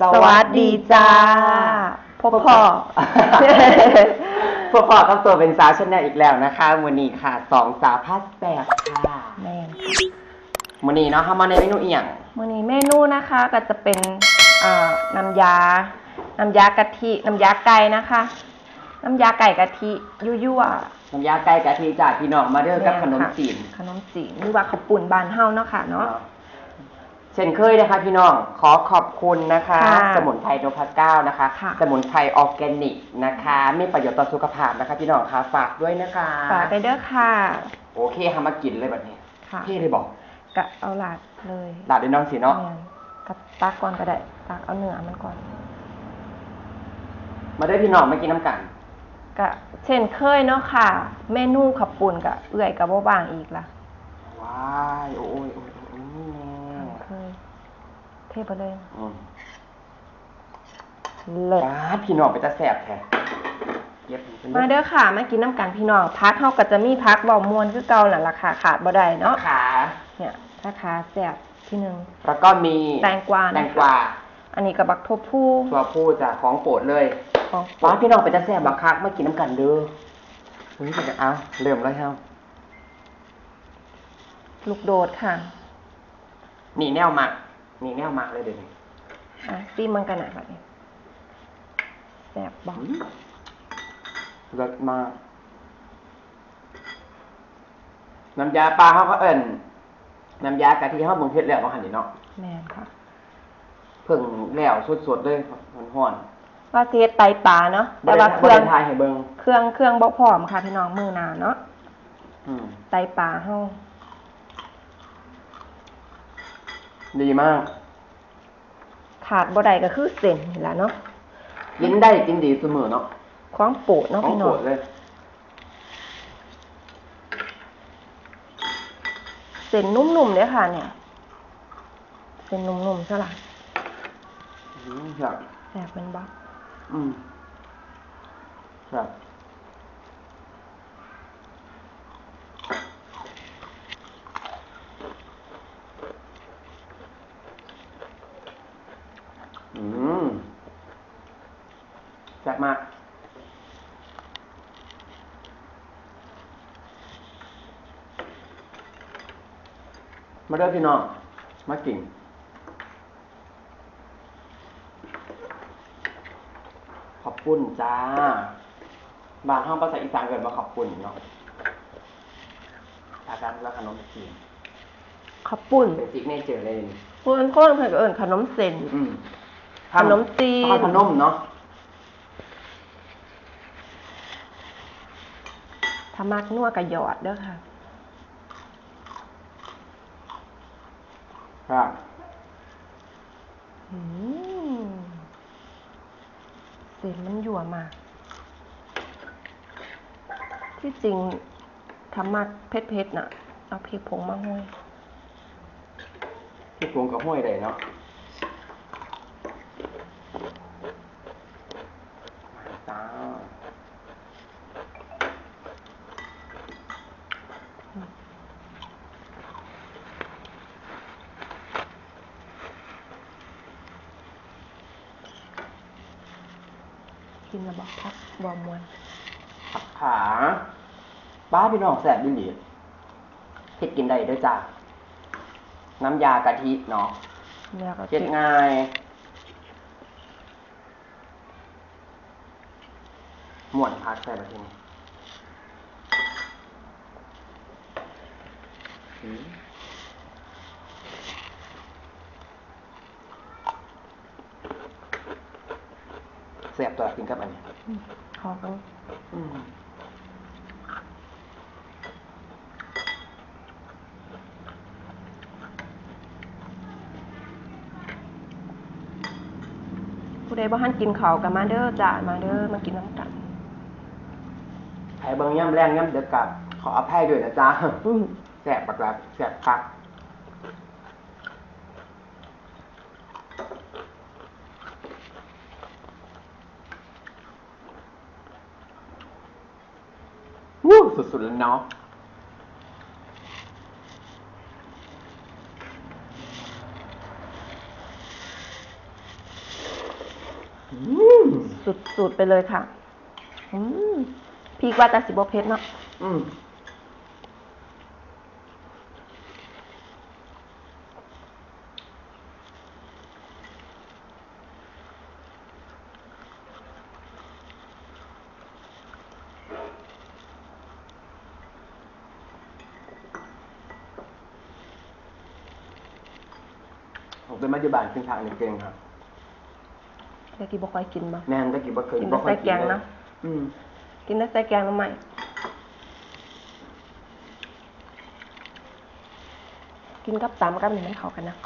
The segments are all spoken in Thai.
สวัสดีจ้า พบพ่อ พวกพ่อต้องตัวเป็นสาวชนแนลอีกแล้วนะคะวันนี้ค่ะสองสาวพัสแปดค่ะแม่นวันนี้เนาะเข้ามาในเมนูอีกอย่างมื้อนี้เมนูนะคะก็จะเป็นเอ่อน้ำยา น้ำยากะทิ น้ำยาไก่นะคะ น้ำยาไก่กะทิยั่วน้ำยาไก่กะทิจากพี่น้องมาเด้อๆกับขนมแค่ะจีนขนมจีนหรือว่าข้าวปุ่นบานเฮาเนาะค่ะเนาะ เช่นเคยนะคะพี่น้องขอขอบคุณนะคะ ค่ะสมุนไพรโนพาเก้านะคะ ค่ะ สมุนไพรออร์แกนิกนะคะมีประโยชน์ต่อสุขภาพนะคะ พี่น้องคะฝากด้วยนะคะฝากไปเด้อค่ะโอเคทำมากินเลยแบบนี้ค่ะพี่เลยบอกกะเอาลาดเลยหลาดด้วยน้องสิเนาะแม่นกับตักก่อนก็ได้ตักเอาเนื้อมันก่อนมาได้อพี่น้องมากินน้ำกันก็เช่นเคยเนาะค่ะ เมนูขับปุ่นกับเอื่อยกับบ่บางอีกล่ะว้ายโอ้ยโอ้ยโอ้ยนี่แน่ เคย เทไปเลยอืมเลิศ ป้าดพี่น้องไปจะแสบแท้เย็บเป็นมาเด้อค่ะ มากินน้ำกันพี่น้องพักเฮาก็จะมีพักเบามวนคือเก่านั่นล่ะค่ะขาดบ่ได้เนาะขา เนี่ยถ้าขาแซ่บที่หนึ่ง แล้วก็มีแตงกวานะคะ แตงกวาอันนี้กับบักทบผู้ตัวผู้จากของโปรดเลยของป้าดพี่น้องไปจะแสบบักคักมากินน้ำกันเด้อเฮ้ยจะเอาเริ่มแล้วเฮ้าลูกโดดค่ะ นี่แนวหมัก นี่แนวหมักเลยเดี๋ยวนี้อะซีมันกันหน่อยแบบนี้แซ่บบอกอืมรสมาก น้ำยาปลาเขาก็เอิ่นน้ำยากะทิเขาบุงเพ็ดแล้วเขาหันนี่เนาะแม่นค่ะ เพิ่งแล้วสดๆเลยห่อนว่าเทสไตปลาเนาะๆแต่ว่าเคบ่รื่องได้ทายให้เบิ่งเครื่องเครื่องบ่พร้อมค่ะพี่น้องมือหนาเนาะอืม ไตปลาเฮา ดีมาก ขาดบ่ได้ก็คือเส้นนี่ล่ะเนาะกินได้กินดีเสมอเนาะของโปรดเนาะของพี่โปน้รองดเลย เส้นนุ่มๆเลยค่ะ เนี่ยเส้นนุ่มๆซะล่ะอืมครับแซ่บเป็นบ่อืมครับอืมแซ่บมาก มา เด้อพี่น้องมากินขอบคุณจ้าบางห้องภาษาอีสานเกิดมาขอบคุณเนาะอาจารย์แล้วขนมจีนข้าวปุ้นเป็นซิกเนเจอร์เลยนี่เพิ่นคนเพิ่นก็เอิ้นขนมเส้น อืมขนมจีนทอดขนมเนาะถ้ามักนัวก็หยอดเด้อค่ะ ครับ อืมเส้นมันยั่วมาก ที่จริงถ้ามักเผ็ดๆน่ะ เอาพริกผงมาห้อยที่ปรุงกับห้วยได้เนาะมาจ้ากินแล้วบอกพักบอมวนผักขา บ้าพี่น้องแสบดีหลีเผ็ดกินได้ด้วยจ้าน้ำยากะทิเนาะแล้วก็เก็ดง่ายม่วนพักใส่มาทีนี้อืมเสียบตัวกินกับอันนี้อืมขอกันอื ใดบ่ทันกินข้าวก็มาเด้อจ้ามาเด้อมากินน้ำกันไอ้เบิ้งย่ำแรงย่ำเดือดกับ ขออภัยด้วยนะจ๊ะอืมแสบปากแบบแสบคักวู้สุดๆแล้วเนาะ สุดๆไปเลยค่ะ อืมพีกว่าแต่สิบเพชรเนาะอืมผมเป็นมัจจุบันขึ้นทางในเก่งครับ แต่กี่บ่ค่อยกินบ่แม่นตะกี้บ่เคยกินแต่บ่ค่อยไส้แกงนะอืมกินได้ใส่แกงน้ำใหม่กินกับตำกับนี่มันเข้ากันนะ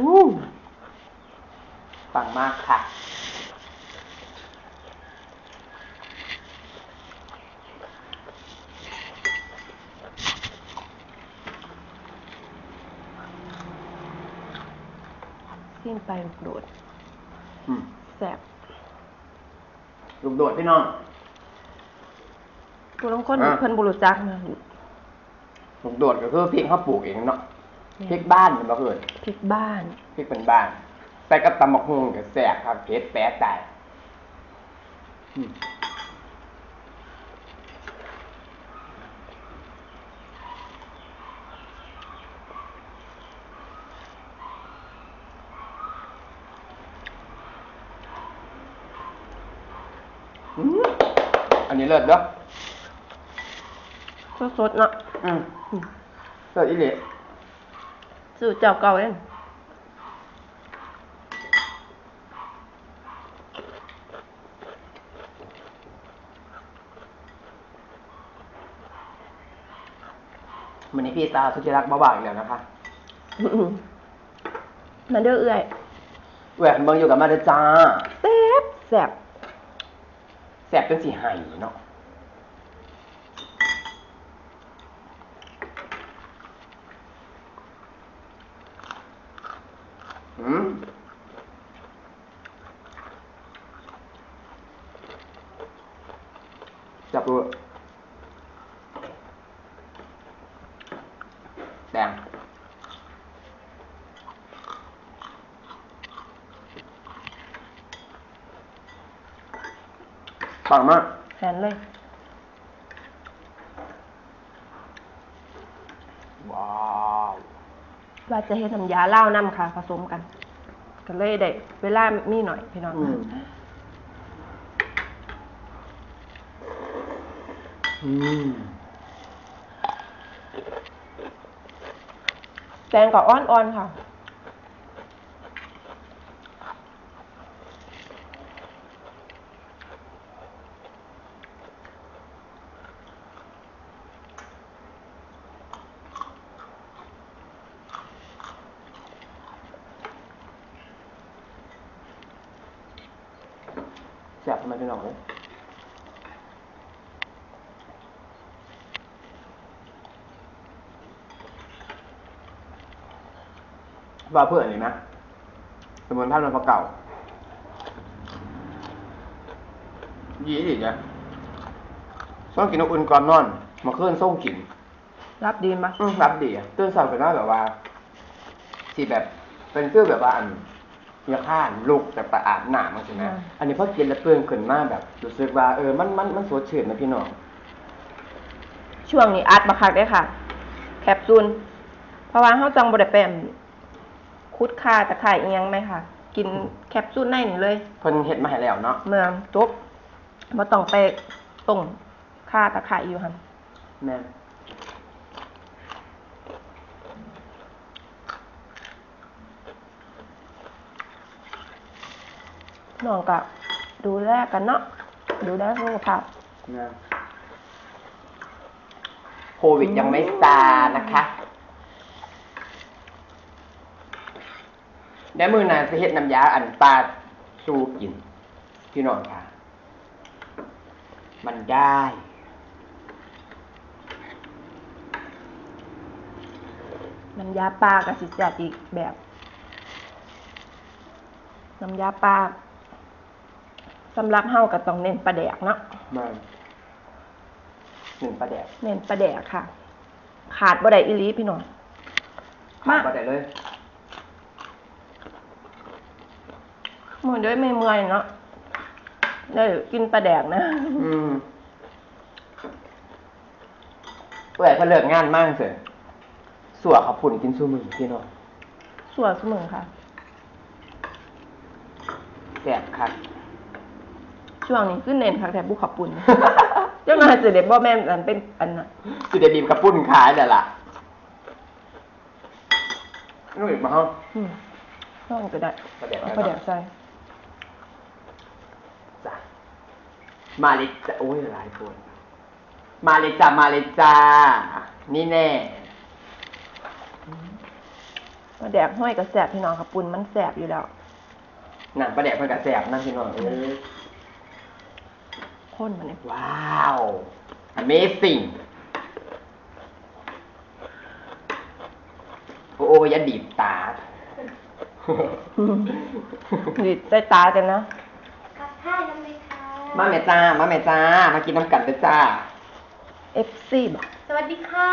อู้ปังมากค่ะ สิ้นไปโดดอืมแสบลูกโดดพี่น้องตัวน้องคนอะ เพิ่นบุรุจักนะลูกโดดก็คือพริกเขาปลูกเองเนาะพริกบ้านมันบ่เกิดพริกบ้านพริกเป็นบ้านแต่กับตำบักฮุงก็แซ่บครับเผ็ดแปะตายอืม อืมอันนี้เลิศเนาะสดๆเนาะอืมเลิศอีหลีสูตรเจ้าเก่าเล่นวันนี้พี่สาวสุธิรักษ์มาบ่าวอีกแล้วนะคะมาเด้อเอื่อยแหวนเมืองอยู่กับมาเดอจ้าแซ่บแซ่บ แสบเป็นสีไห้เนาะอืมจับตัวดง ปังมากแหนเลย ว้าวว่าจะเฮ็ดน้ำยาเล่าวน้ำค่ะ ผสมกัน ก็เลยได้เวลามีหน่อยพี่น้อง อืมอืมแตงก็อ่อนๆค่ะ แสบทำไมพี่น้องเลยว่าเพื่อนนี่นะสมุนไพรมันพอเก่า ยี่ดิจ้ะต้องกินน้ำอุ่นก่อนนอน มาเคลื่อนส่งกิน รับดีมะอืมรับดีอะตื่นเช้าขึ้นมาแบบว่าสีแบบเป็นฟิลแบบว่าอัน มีข้านลุกแต่ไปอาบน้ำมันใช่ไหมอันนี้พอกินแล้วตื่นขึ้นมาแบบรู้สึกว่าเออมันมันมันสดชื่นนะพี่น้องช่วงนี้อัดมาคักได้อค่ะ แคปซูลเพราะว่าเฮาจังบ่ได้เป็นคุดค่าตะไคร่อีหยังไหมค่ะ กินแคปซูลในนี่เลยเพิ่นเฮ็ดมาให้แล้วเนาะเมืองจบบ่ต้องไปต้มค่าตะไคร่อยู่หั่นแม่ นน้องก็ดูแลกันเนาะดูแลสุขภาพแม่นโควิดยังไม่ซานะคะเดี๋ยวมือหนาสิเฮ็ดน้ำยาอันปลาสู้กิน พี่น้องค่ะ มันได้ น้ำยาปลากับสิแซ่บอีกแบบ น้ำยาปลา สำหรับเฮาก็ต้องเน้นปลาแดกเนาะแม่นหนึ่งประแดกเน้นปลาแดกค่ะ ขาดบ่ได้อีหลีพี่น้องมาประแดกเลยมือด้วยไม่เมื่อยเนาะได้กินปลาแดกนะ อืมเอื่อยพอเลิกงานมากเสียสัวขับปุ่นกินซูมือพี่น้องส่วนเสมอค่ะแสบคัก ช่วงนี้ขึ้นเน้นผักแถบบุขับปุ่นเจ้านายเสด็จบ่แม่นอันเป็นอันน่ะสิเดบีมกับปุ่นขายเดี๋ยวล่ะนู่นอีกมาห้องอืมช่องก็ได้ประแดกเอาอะไรปลาแดกบ้างใส่จ้ะมาเลยจ้ะโอ้ยหลายคน มาเลยจ้ะมาเลยจ้า นี่แน่ปลาแดกห้อยกับแสบพี่น้องขับปุ่นมันแสบอยู่แล้วหนังประแดกมันกับแสบนั่นพี่น้องเอ้ย ข้นมันเนี่ยว้าว Amazing โอ้โอ้อยาดีบตา ดีดใต้ตากันนะทักทายน้ำเลยค่ะมาแม่จ้า มาแม่จ้า มากินน้ำกันเด้อจ้า FC บอก สวัสดีค่ะ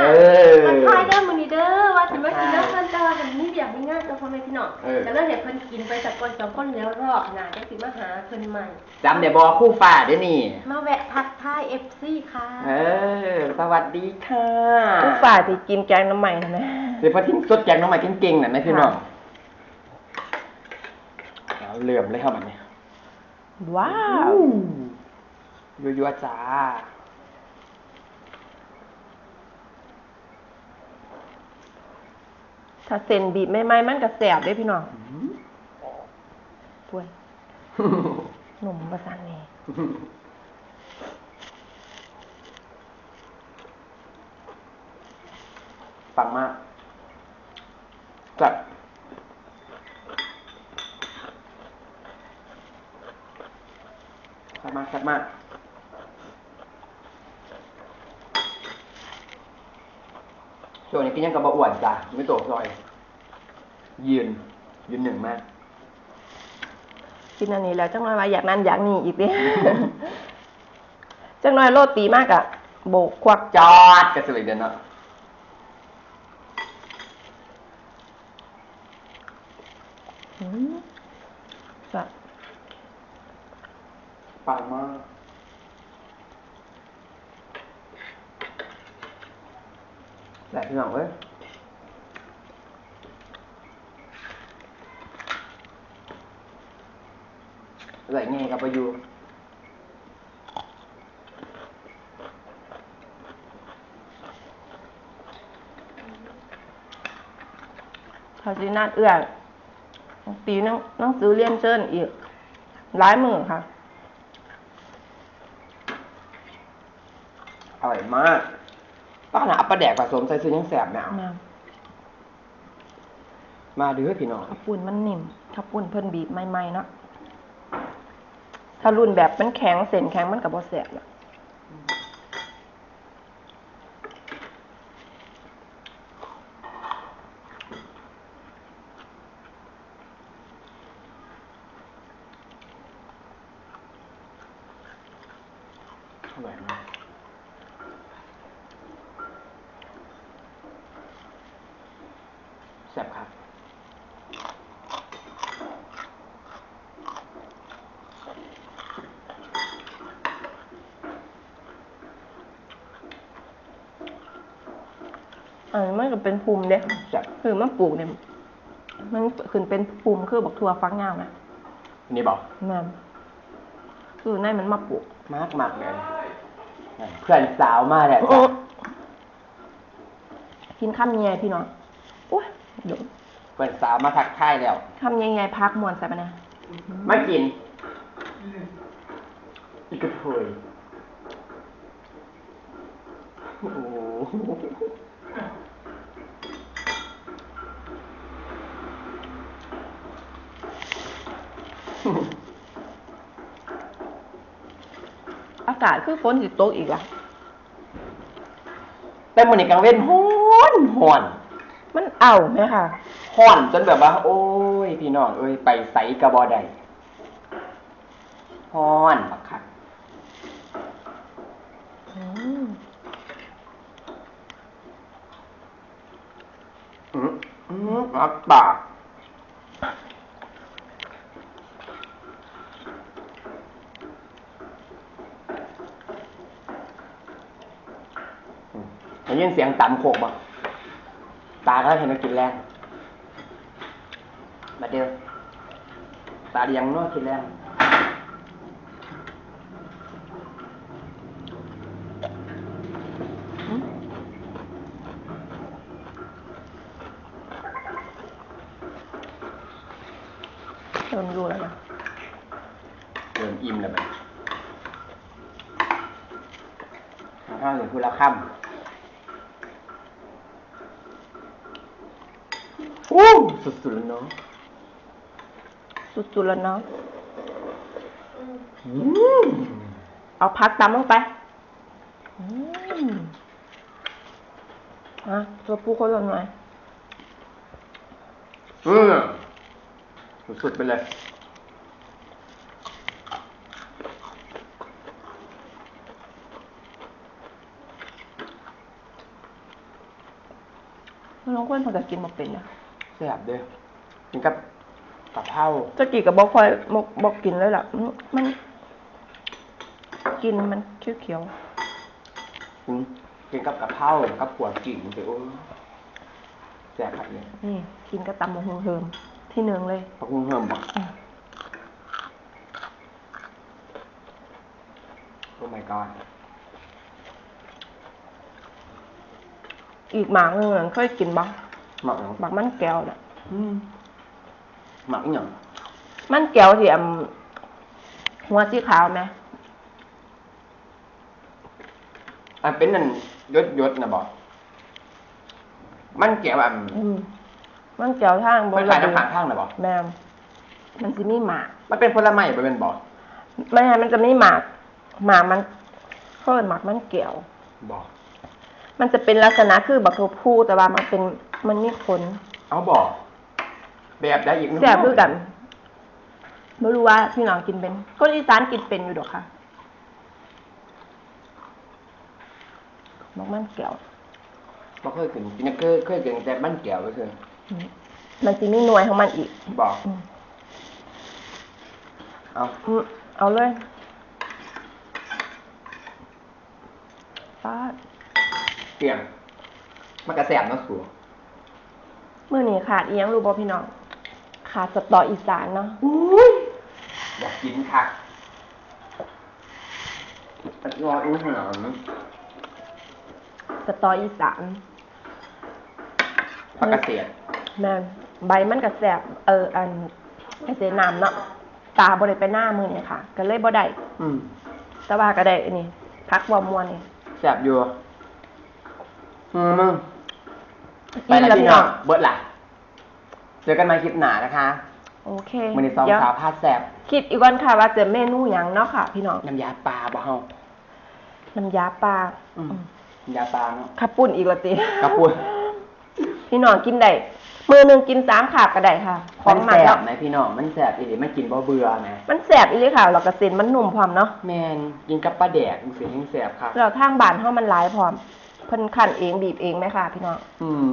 เออทักทายเด้อมือนี้เด้อว่าถึงมากินน้ำเพิ่นแต่ว่ามันนี่เดียวไม่ง่ายตัวพ่อแม่พี่น้องเออ แต่เรื่องเดี๋ยวเพิ่นกินไปสักคนสองคนแล้วรอบหน้าจะสิมาหาเพิ่นใหม่ จำเดี๋ยวบอกคู่ฝ่าเด้วยนี่ มาแวะทักทาย FC ค่ะเออ สวัสดีค่ะทุกฝ่ายที่กินแกงน้ำใหม่ทำไมเดี๋ยวพอทิ้งสดแกงน้องใหม่เก่งๆหน่อยไหมพี่น้องเอาเหลื่อมเลยครับแบบนี้ว้าว ยัวๆจ้า ถ้าเส้นบีบไม่ไหมมันก็แสบเด้พี่น้องป่วยหนุ่มประสานนี่ปังมากจัดแซ่บมากแซ่บมาก ส่วนนี้ กินยังกับบะอ้วนจ้ะไม่โตซอย ยืน ยืนหนึ่งมากกินอันนี้แล้วจังน้อยว่าอยากนั่นอยากนี่อีกเด้จังน้อยโรตีมากอะโบกควักจอดกระสือเดินเนาะอืมจะปังมาก แหละพี่น้องเอ้ยไหลไงกับไประยูเขาสินาดเอื้อตีนั่งนั่งซื้อเลี่ยมเชิญอีกร้ายมือค่ะ อร่อยมาก ป้าหนาอัปปลาแดกผสมใส่ซื้อยังแสบแมวน้มาเด้อพี่น้องำข้าวปุ้นมันนิ่มข้าวปุ้นเพิ่นบีบใหม่ๆเนาะถ้ารุ่นแบบมันแข็งเส้นแข็งมันกับบ่แสบน่ะ อร่อยมาก แซ่บครับ อันนี้มันก็เป็นภูมิเด้แซ่บคือมันปลูกเนี่ยมันขึ้นเป็นภูมิคือบักทั่วฟักยาวนะอันนี้บอกแม่นคือในมันมาปลูกมากมากเลยเพื่อนสาวมาแหละโอ้จ้ะกินข้ามใหญ่พี่น้องโอ้ยเดี๋ยว เพื่อนสาวมาทักทายแล้วข้ามใหญ่ๆพักมวนใส่ปะเนี่ยมากิน อีกกระเทยโอ้โหอากาศคือฝนสิตกอีกอะแต่มันนี่กลางเว้นฮ้อนฮ้อน มันเอาไหมค่ะ ฮ้อนจนแบบว่า โอ้ย พี่น้องเอ้ยไปไสกระบอใดฮ้อนบักคักอืมอืมอืมอักปากได้ยินเสียงตำโขกบ่ตาก็เห็นมากินแรง เดียวตาเดียงเนอกินแรงเริ่มรู้แล้วนะเดินอิ่มเลยมันข้าวหนึ่งคือละค่ำอู้สุดๆแล้วเนาะ สุดๆแล้วเนาะอืมเอาพักตามลงไปอืมอะตัวปูคนละหน่อยอืมสุดๆไปเลยน้องคนเขาจะกินมาเป็นนะแซ่บเด้อกินกับ กะเพราจะกี่กับบอกคอยบอกบอกกินเลยล่ะอืมมัน กินมันเขียวกินกินกับกะเพรากับขวดกิ่งเดี๋ยวแซ่บครับเนี่ยๆนี่ กินก็ตำมะฮงเฮิมที่หนึ่งเลย พักหุ้งเฮิมบอกอืมโอ้ my god อีกหมากหนึงนั่นเคยกินบ้างหมักหยังหมากมันแก้วน่ะอืม หมักอหย่างมันแก้วที่อำหัวสีขาวไหมอันเป็นนั่นยศยศนะบอกมันเกี่ยวอันอืมมันแก้วทางบมันขายน้ำผักข้างนะบอกแม่มมันจะมีหมาก มันเป็นผลไม้บ่เป็นบอกไม่ใช่มันจะไม่หมาก หมากมันเพิ่นหมากมันเกี่ยวบอกมันจะเป็นลักษณะคือบักโทพูแต่ว่ามันเป็นมันมีขนเอาบอก แบบได้อีกนะแซ่บด้วยกันไม่รู้ว่าพี่น้องกินเป็น คนอีสานกินเป็นอยู่ดอกค่ะบักมันเกี่ยวบ่เคยกินกินเคยเคยกินแต่มันเกี่ยวก็คืออืมมันจะมีหน่วยของมันอีกบอกอืมเอาอืมเอาเลยป้าดเปลี่ยนมันกระแสบเนาะสูเมื่อนี้ขาดเอียงรู้บ่พี่น้อง ขาดสตออีสานเนาะอยากกินค่ะรออู้หนามสตออีสานผักกระเสียดแม่นใบมันก็แสบเอออันไอเสน้ำเนาะตาบ่ได้ไปหน้ามือเนี่ยค่ะ ก็เลยบ่ได้อืมแต่ว่าก็ได้อันนี่พักบ่มวนนี่แสบอยู่อืมมึงไปอิ่มแล้วแล้วพี่พี่น้น้อองงเบิดล่ะ เจอกันใหม่คลิปหน้านะคะโอเคมันในซองเดี๋ยวสาวพาแสบคิดอีกวันค่ะว่าจะเมนูหยังเนาะค่ะ พี่น้องน้ำยาปลาบ่เฮาน้ำยาปลาอืมน้ำยาปลาเนาะขับปุ่นอีกและติกระปุนพี่น้องกินได้มือหนึงกินสามขาบก็ได้ค่ะขอมังนมัแสนบเนาะไหมพี่น้องมันแสบอีหลีมันกินบ่เบื่อไหมมันแสบอีหลีค่ะแล้วก็เส้นมันนุ่มพร้อมเนาะแมนกินกับปลาแดกมันสิยิ่งแสบครับแล้วทางบ้านเฮามันหลายพร้อมเพิ่นคั่นเองบีบเองไหมค่ะ พี่น้องอืม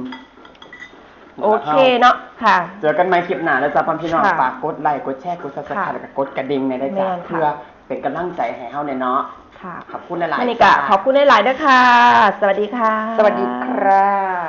โอเคเนาะค่ะ เจอกันใหม่คลิปหน้าแล้วจ้าพ่อพี่น้องค่ะฝากกดไลค์กดแชร์กดซับสไครค่ะต์แล้วก็กดกระดิ่งในได้แม่จ้านค่ะ เพื่อเป็นกำลังใจให้เฮาในเนาะค่ะขอบคุณหลายๆอันนี้ก็จ้าขอบคุณหลายๆด้วยค่ะ สวัสดีค่ะ สวัสดีครับ